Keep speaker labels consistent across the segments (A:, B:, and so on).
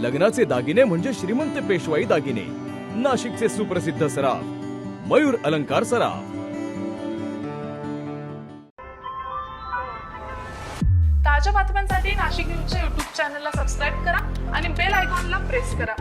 A: लग्नाचे दागिने म्हणजे श्रीमंत पेशवाई दागिने. नाशिकचे सुप्रसिद्ध सराफ मयूर अलंकार सराफ.
B: ताज्या बातम्यांसाठी नाशिक न्यूजच्या युट्यूब चॅनलला सबस्क्राईब करा आणि बेल आयकॉनला प्रेस करा.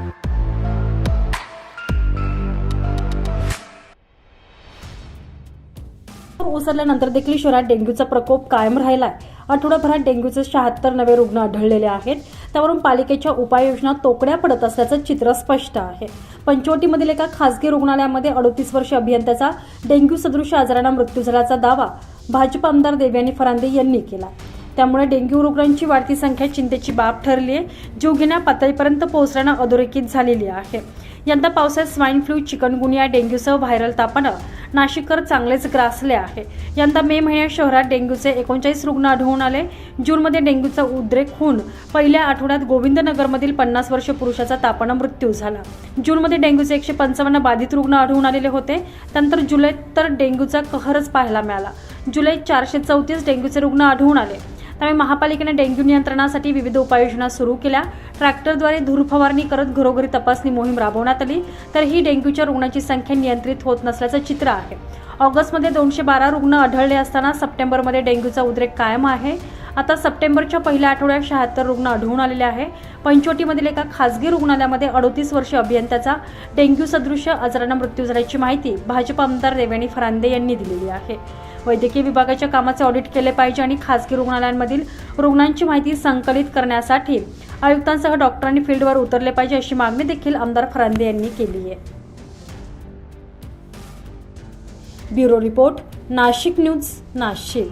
C: ओसरल्यानंतर देखील शहरात डेंग्यूचा प्रकोप कायम राहिलाय. आठवडाभरात डेंग्यूचे शहात्तर नवे रुग्ण आढळलेले आहेत. त्यावरून पालिकेच्या उपाययोजना तोकड्या पडत असल्याचं चित्र स्पष्ट आहे. पंचवटीमधील एका खासगी रुग्णालयामध्ये अडोतीस वर्ष अभियंत्याचा डेंग्यू सदृश आजारानं मृत्यू झाल्याचा दावा भाजप आमदार देवयानी फरांदे यांनी केला. त्यामुळे डेंग्यू रुग्णांची वाढती संख्या चिंतेची बाब ठरली आहे. जीवघेण्या पातळीपर्यंत पोहोचण्यानं अधोरेखित झालेली आहे. यंदा पावसाळ्यात स्वाईन फ्लू चिकनगुनिया डेंग्यूसह व्हायरल तापानं नाशिककर चांगलेच ग्रासले आहे. यंदा मे महिन्यात शहरात डेंग्यूचे एकोणचाळीस रुग्ण आढळून आले. जूनमध्ये डेंग्यूचा उद्रेक होऊन पहिल्या आठवड्यात गोविंदनगरमधील पन्नास वर्ष पुरुषाचा तापानं मृत्यू झाला. जूनमध्ये डेंग्यूचे एकशे पंचावन्न बाधित रुग्ण आढळून आलेले होते. त्यानंतर जुलैत तर डेंग्यूचा कहरच पाहायला मिळाला. जुलैत चारशे चौतीस डेंग्यूचे रुग्ण आढळून आले. त्यामुळे महापालिकेने डेंग्यू नियंत्रणासाठी विविध उपाययोजना सुरू केल्या. ट्रॅक्टरद्वारे धूर फवारणी करत घरोघरी तपासणी मोहीम राबवण्यात आली. तर ही डेंग्यूच्या रुग्णांची संख्या नियंत्रित होत नसल्याचं चित्र आहे. ऑगस्टमध्ये दोनशे बारा रुग्ण आढळले असताना सप्टेंबरमध्ये डेंग्यूचा उद्रेक कायम आहे. आता सप्टेंबरच्या पहिल्या आठवड्यात शहात्तर रुग्ण आढळून आलेले आहे. पंचवटीमधील एका खासगी रुग्णालयामध्ये अडोतीस वर्ष अभियंत्याचा डेंग्यू सदृश्य आजारानं मृत्यू झाल्याची माहिती भाजप आमदार देवयानी फरांदे यांनी दिलेली आहे. वैद्यकीय विभागाच्या कामाचे ऑडिट केले पाहिजे आणि खासगी रुग्णालयांमधील रुग्णांची माहिती संकलित करण्यासाठी आयुक्तांसह डॉक्टरांनी फील्डवर उतरले पाहिजे अशी मागणी देखील आमदार फरांदे यांनी केली आहे. Bureau report Nashik news Nashik.